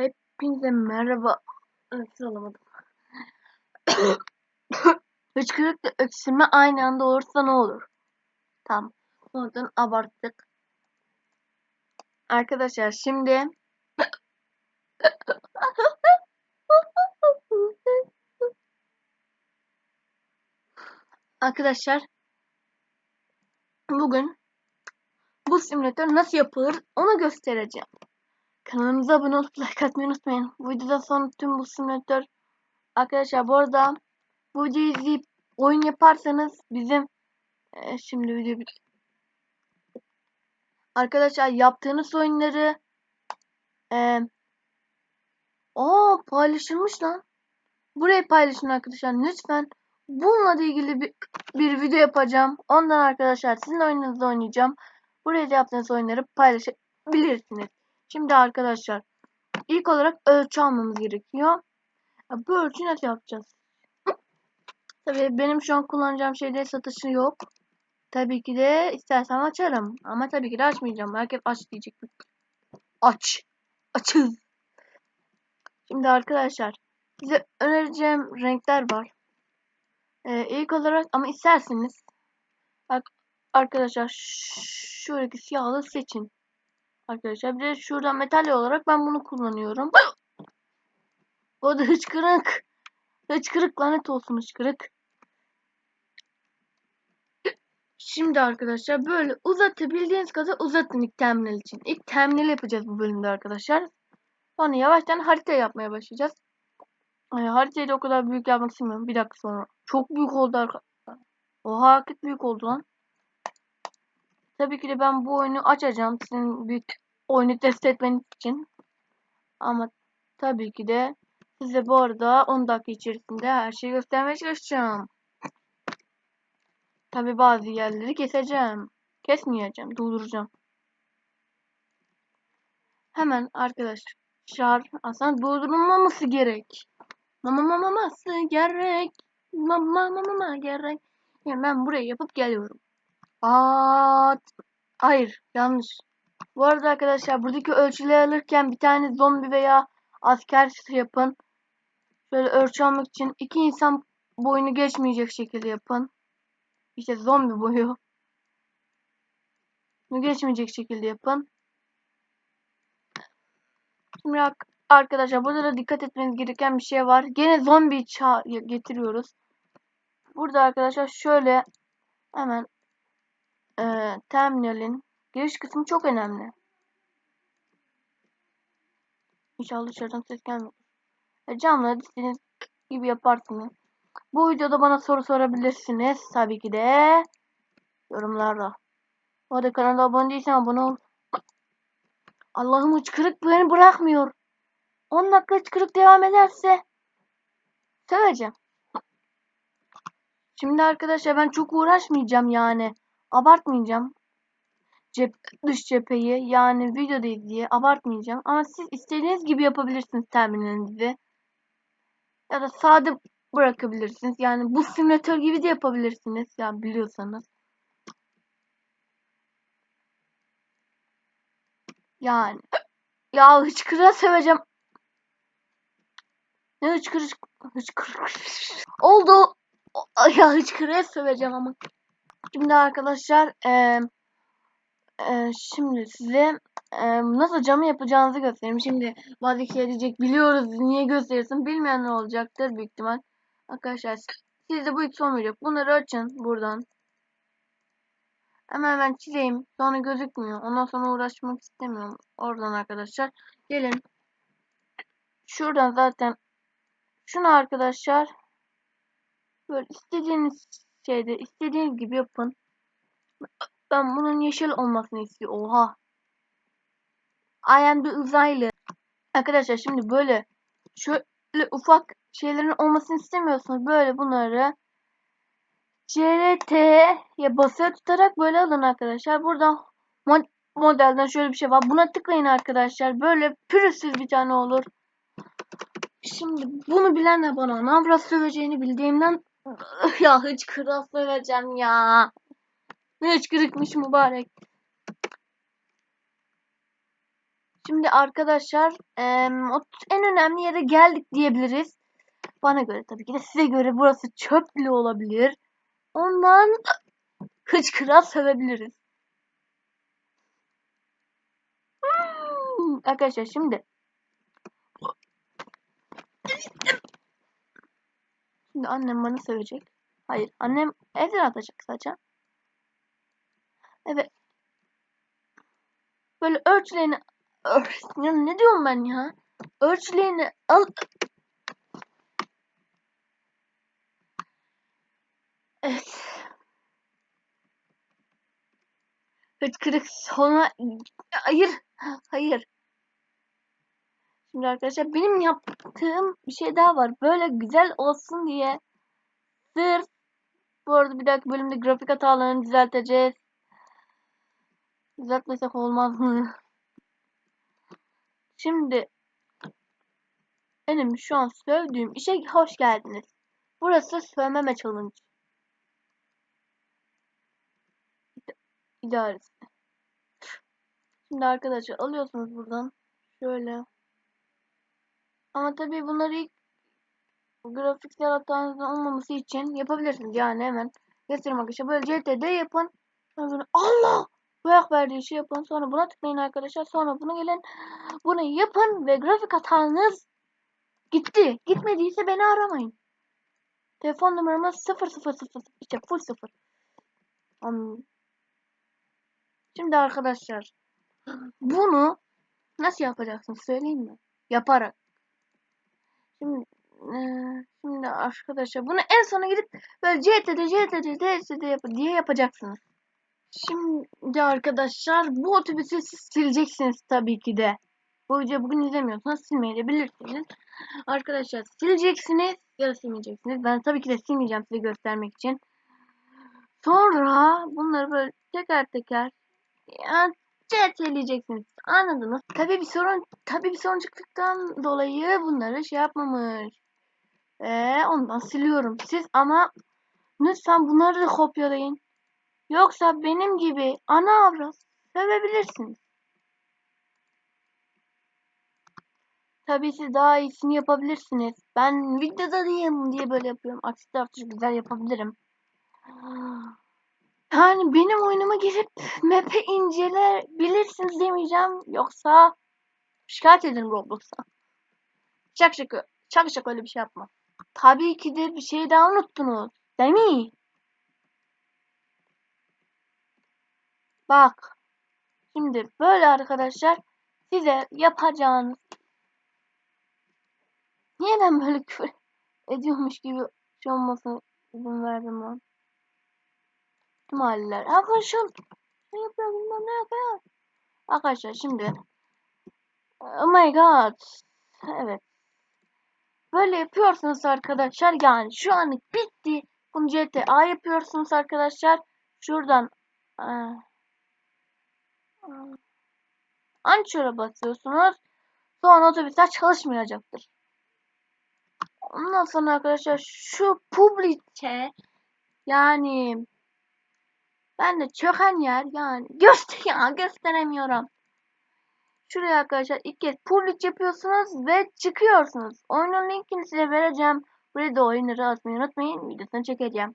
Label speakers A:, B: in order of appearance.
A: Hepinize merhaba. Nefes alamadım. Hıçkırıkla öksürme aynı anda olursa ne olur? Tamam. Oradan abarttık. Arkadaşlar şimdi Arkadaşlar bugün bu simülatör nasıl yapılır onu göstereceğim. Kanalımıza abone olup like atmayı unutmayın. Bu videodan sonra tüm bu simülatör Arkadaşlar bu arada bu videoyu izleyip oyun yaparsanız bizim e, şimdi video bit Arkadaşlar yaptığınız oyunları e, o paylaşılmış lan. Burayı paylaşın arkadaşlar lütfen. Bununla ilgili bir, bir video yapacağım. Ondan arkadaşlar sizin oyununuzda oynayacağım. Buraya da yaptığınız oyunları paylaşabilirsiniz. Şimdi arkadaşlar ilk olarak ölçü almamız gerekiyor. Bu ölçü nasıl yapacağız? Tabii benim şu an kullanacağım şeyde satışı yok. Tabii ki de istersen açarım. Ama tabii ki de açmayacağım. Herkes aç diyecek. Aç. Açız. Şimdi arkadaşlar size önereceğim renkler var. Ee, ilk olarak ama isterseniz arkadaşlar şuradaki siyahı seçin. Arkadaşlar bir de şuradan metal olarak ben bunu kullanıyorum. O da hıçkırık. Hıçkırık lanet olsun hıçkırık. Şimdi arkadaşlar böyle uzatabildiğiniz kadar uzatın ilk terminal için. İlk terminal yapacağız bu bölümde arkadaşlar. Sonra yavaştan harita yapmaya başlayacağız. Yani haritayı da o kadar büyük yapmak istemiyorum. Bir dakika sonra. Çok büyük oldu arkadaşlar. Oha hakikaten büyük oldu lan. Tabii ki de ben bu oyunu açacağım. Sizin büyük oyunu test etmeniz için. Ama tabii ki de size bu arada 10 dakika içerisinde her şeyi göstermeye çalışacağım. Tabii bazı yerleri keseceğim. Kesmeyeceğim. Durduracağım. Hemen arkadaşlar aslında durdurulmaması gerek. Mama mama maması gerek. Mama mama gerek. Yani ben burayı yapıp geliyorum. At. Hayır yanlış. Bu arada arkadaşlar buradaki ölçüleri alırken bir tane zombi veya asker yapın. Şöyle ölçü almak için iki insan boyunu geçmeyecek şekilde yapın. İşte zombi boyu. Bunu geçmeyecek şekilde yapın. Şimdi arkadaşlar burada da dikkat etmeniz gereken bir şey var. Gene zombi getiriyoruz. Burada arkadaşlar şöyle hemen e, terminalin giriş kısmı çok önemli. İnşallah dışarıdan ses gelmiyor. E, camları istediğiniz gibi yaparsınız. Bu videoda bana soru sorabilirsiniz. Tabii ki de yorumlarda. Bu arada kanala abone değilsen abone ol. Allah'ım hıçkırık beni bırakmıyor. 10 dakika hıçkırık devam ederse seveceğim. Şimdi arkadaşlar ben çok uğraşmayacağım yani. Abartmayacağım. Cep, dış cepheyi yani videoda diye abartmayacağım. Ama siz istediğiniz gibi yapabilirsiniz terminalinizi. Ya da sade bırakabilirsiniz. Yani bu simülatör gibi de yapabilirsiniz. Yani biliyorsanız. Yani. Ya hıçkırığa seveceğim. Ne hıçkırık? Hıçkırık. Oldu. Ya hıçkırığa seveceğim ama. Şimdi arkadaşlar e, e, şimdi size e, nasıl camı yapacağınızı göstereyim. Şimdi bazı kişiler diyecek biliyoruz niye gösterirsin bilmeyenler olacaktır büyük ihtimal. Arkadaşlar sizde bu son olmayacak. Bunları açın buradan. Hemen ben çizeyim. Sonra gözükmüyor. Ondan sonra uğraşmak istemiyorum. Oradan arkadaşlar. Gelin. Şuradan zaten şunu arkadaşlar böyle istediğiniz şeyde istediğiniz gibi yapın. Ben bunun yeşil olmasını istiyorum. Oha. I the uzaylı. Arkadaşlar şimdi böyle şöyle ufak şeylerin olmasını istemiyorsunuz. Böyle bunları CRT'ye basılı tutarak böyle alın arkadaşlar. Burada mod modelden şöyle bir şey var. Buna tıklayın arkadaşlar. Böyle pürüzsüz bir tane olur. Şimdi bunu bilen de bana navra söveceğini bildiğimden ya hiç kral söveceğim ya. Ne hiç kırıkmış mübarek. Şimdi arkadaşlar en önemli yere geldik diyebiliriz. Bana göre tabii ki de size göre burası çöp bile olabilir. Ondan hıçkıra sövebiliriz. Hmm, Arkadaşlar şimdi Şimdi annem bana sövecek. Hayır annem evden atacak sadece. Evet. Böyle ölçülerini Ör- ya ne diyorum ben ya? Ölçülerini al. Evet. Hıçkırık sona hayır hayır. Şimdi arkadaşlar benim yaptığım bir şey daha var. Böyle güzel olsun diye sırf bu arada bir dahaki bölümde grafik hatalarını düzelteceğiz. Düzeltmesek olmaz mı? Şimdi benim şu an sövdüğüm işe hoş geldiniz. Burası sövmeme challenge. İdaresi. Şimdi arkadaşlar alıyorsunuz buradan. Şöyle. Ama tabii bunları ilk grafiksel hatanızın olmaması için yapabilirsiniz. Yani hemen göstereyim arkadaşlar. Böyle CTD yapın. Sonra Allah! Bu ayak verdiği işi yapın. Sonra buna tıklayın arkadaşlar. Sonra buna gelin. Bunu yapın ve grafik hatanız gitti. Gitmediyse beni aramayın. Telefon numaramız 0000 işte full 0. Um, Şimdi arkadaşlar bunu nasıl yapacaksın söyleyeyim mi? Yaparak. Şimdi eee, şimdi arkadaşlar bunu en sona gidip böyle CTD CTD DSD yap diye yapacaksınız. Şimdi arkadaşlar bu otobüsü siz sileceksiniz tabii ki de. Bu videoyu bugün izlemiyorsanız silmeyebilirsiniz. Arkadaşlar sileceksiniz ya da silmeyeceksiniz. Ben tabii ki de silmeyeceğim size göstermek için. Sonra bunları böyle teker teker yani CT'leyeceksiniz. Anladınız? Tabii bir sorun tabii bir sorun çıktıktan dolayı bunları şey yapmamış. Ee, ondan siliyorum. Siz ama lütfen bunları da kopyalayın. Yoksa benim gibi ana avrat sevebilirsiniz. Tabii siz daha iyisini yapabilirsiniz. Ben videoda diyeyim diye böyle yapıyorum. Aksi tarafta güzel yapabilirim. Yani benim oyunuma girip map'i inceleyebilirsiniz demeyeceğim. Yoksa şikayet ederim Roblox'a. Şak şaka. Şak şaka öyle bir şey yapma. Tabii ki de bir şey daha unuttunuz. Değil mi? Bak. Şimdi böyle arkadaşlar size yapacağınız Niye ben böyle küfür ediyormuş gibi şey olmasına izin verdim lan? Mahalleler. Arkadaşlar ne yapıyor bilmem ne yapıyor. Arkadaşlar şimdi Oh my god. Evet. Böyle yapıyorsunuz arkadaşlar. Yani şu anlık bitti. Bunu GTA yapıyorsunuz arkadaşlar. Şuradan Ançora basıyorsunuz. Sonra otobüsler çalışmayacaktır. Ondan sonra arkadaşlar şu publice yani ben de çöken yer yani göster ya gösteremiyorum. Şuraya arkadaşlar ilk kez public yapıyorsunuz ve çıkıyorsunuz. Oyunun linkini size vereceğim. Buraya da oyunları atmayı unutmayın. Videosunu çekeceğim.